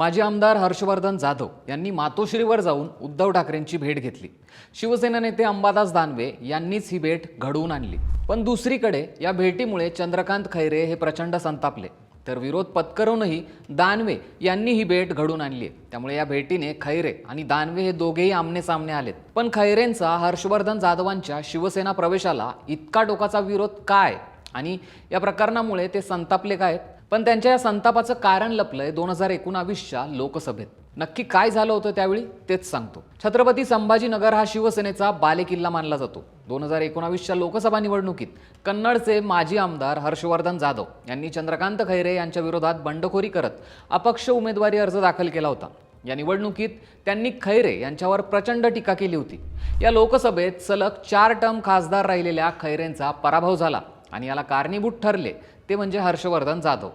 माजी आमदार हर्षवर्धन जाधव यांनी मातोश्रीवर जाऊन उद्धव ठाकरेंची भेट घेतली. शिवसेना नेते अंबादास दानवे यांनीच ही भेट घडवून आणली. पण दुसरीकडे या भेटीमुळे चंद्रकांत खैरे हे प्रचंड संतापले. तर विरोध पत्करूनही दानवे यांनी ही भेट घडून आणली आहे. त्यामुळे या भेटीने खैरे आणि दानवे हे दोघेही आमने सामने आलेत. पण खैरेंचा हर्षवर्धन जाधवांच्या शिवसेना प्रवेशाला इतका टोकाचा विरोध काय? आणि या प्रकरणामुळे ते संतापले काय पण त्यांच्या या संतापाचं कारण लपलंय दोन हजार एकोणावीसच्या लोकसभेत. नक्की काय झालं होतं त्यावेळी? तेच सांगतो. छत्रपती संभाजीनगर हा शिवसेनेचा बालेकिल्ला मानला जातो. दोन हजार एकोणावीसच्या लोकसभा निवडणुकीत कन्नडचे माजी आमदार हर्षवर्धन जाधव यांनी चंद्रकांत खैरे यांच्या विरोधात बंडखोरी करत अपक्ष उमेदवारी अर्ज दाखल केला होता. या निवडणुकीत त्यांनी खैरे यांच्यावर प्रचंड टीका केली होती. या लोकसभेत सलग चार टर्म खासदार राहिलेल्या खैरेंचा पराभव झाला. आणि याला कारणीभूत ठरले ते म्हणजे हर्षवर्धन जाधव.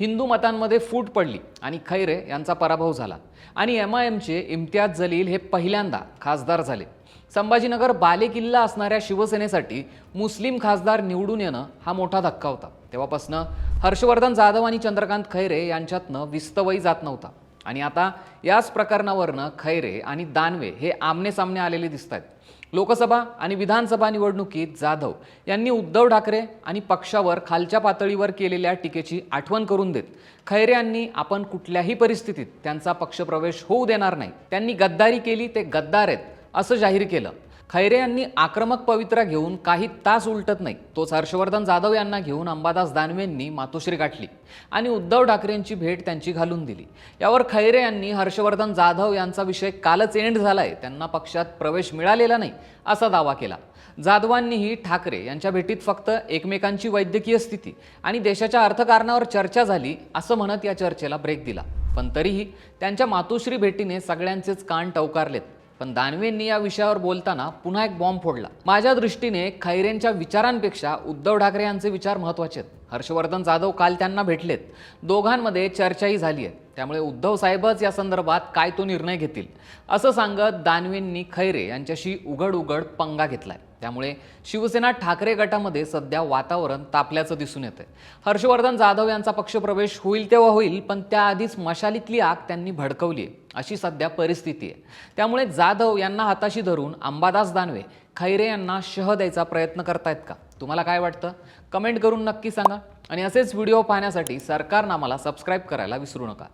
हिंदू मतांमध्ये फूट पडली आणि खैरे यांचा पराभव झाला. आणि एम आय एमचे इम्तियाज जलील हे पहिल्यांदा खासदार झाले. संभाजीनगर बालेकिल्ला असणाऱ्या शिवसेनेसाठी मुस्लिम खासदार निवडून येणं हा मोठा धक्का होता. तेव्हापासनं हर्षवर्धन जाधव आणि चंद्रकांत खैरे यांच्यातनं विस्तवही जात नव्हता. आणि आता याच प्रकरणावरनं खैरे आणि दानवे हे आमने सामने आलेले दिसत आहेत लोकसभा आणि विधानसभा निवडणुकीत जाधव यांनी उद्धव ठाकरे आणि पक्षावर खालच्या पातळीवर केलेल्या टीकेची आठवण करून देत खैरे यांनी आपण कुठल्याही परिस्थितीत त्यांचा पक्षप्रवेश होऊ देणार नाही. त्यांनी गद्दारी केली ते गद्दार आहेत असं जाहीर केलं. खैरे यांनी आक्रमक पवित्रा घेऊन काही तास उलटत नाही. तोच हर्षवर्धन जाधव यांना घेऊन अंबादास दानवेंनी मातोश्री गाठली आणि उद्धव ठाकरेंची भेट त्यांची घालून दिली. यावर खैरे यांनी हर्षवर्धन जाधव यांचा विषय कालच एंड झालाय. त्यांना पक्षात प्रवेश मिळालेला नाही असा दावा केला. जाधवांनीही ठाकरे यांच्या भेटीत फक्त एकमेकांची वैद्यकीय स्थिती आणि देशाच्या अर्थकारणावर चर्चा झाली असं म्हणत या चर्चेला ब्रेक दिला. पण तरीही त्यांच्या मातोश्री भेटीने सगळ्यांचेच कान टवकारलेत. पण दानवेंनी या विषयावर बोलताना पुन्हा एक बॉम्ब फोडला. माझ्या दृष्टीने खैरेंच्या विचारांपेक्षा उद्धव ठाकरे यांचे विचार महत्त्वाचे आहेत. हर्षवर्धन जाधव काल त्यांना भेटलेत. दोघांमध्ये चर्चाही झाली आहे. त्यामुळे उद्धव साहेबच या संदर्भात काय तो निर्णय घेतील? असं सांगत दानवेंनी खैरे यांच्याशी उघड उघड पंगा घेतलाय. त्यामुळे शिवसेना ठाकरे गटामध्ये सध्या वातावरण तापल्याचं दिसून येतंय. हर्षवर्धन जाधव यांचा पक्षप्रवेश होईल तेव्हा होईल पण त्याआधीच मशालीतली आग त्यांनी भडकवली आहे अशी सध्या परिस्थिती आहे. त्यामुळे जाधव यांना हाताशी धरून अंबादास दानवे खैरे यांना शह द्यायचा प्रयत्न करतायत का? तुम्हाला काय वाटतं? कमेंट करून नक्की सांगा. आणि असेच व्हिडिओ पाहण्यासाठी सरकारनामाला सबस्क्राईब करायला विसरू नका.